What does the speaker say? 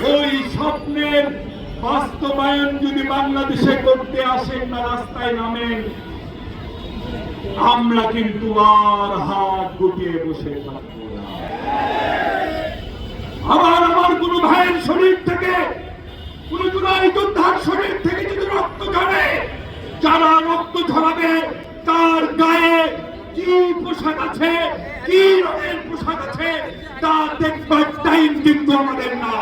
ওই স্বপ্নের বাস্তবায়ন যদি বাংলাদেশে করতে আসেন না, রাস্তায় নামেন, আমরা কিন্তু আর হাত গুটিয়ে বসে থাকব না। আবার আমার কোন ভাইয়ের শরীর থেকে, কোন কোন যোদ্ধার শরীর থেকে যদি রক্ত ঝরে, যারা রক্ত ঝরাবে, তার গায়ে কি পোশাক আছে, কি রঙের পোশাক আছে, তা দেখবার টাইম কিন্তু আমাদের না